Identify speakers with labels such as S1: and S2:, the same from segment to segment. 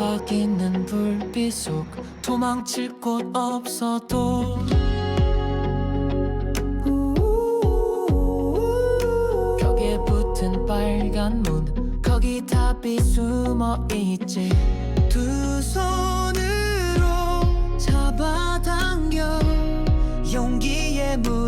S1: 반짝이는 불빛 속 도망칠 곳 없어도. 벽에 붙은 빨간 문 거기 답이 숨어 있지. 두 손으로 잡아당겨 용기의 문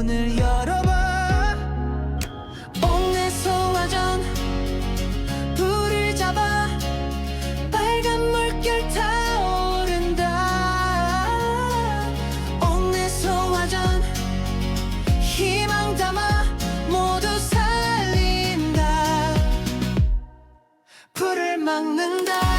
S1: 막는다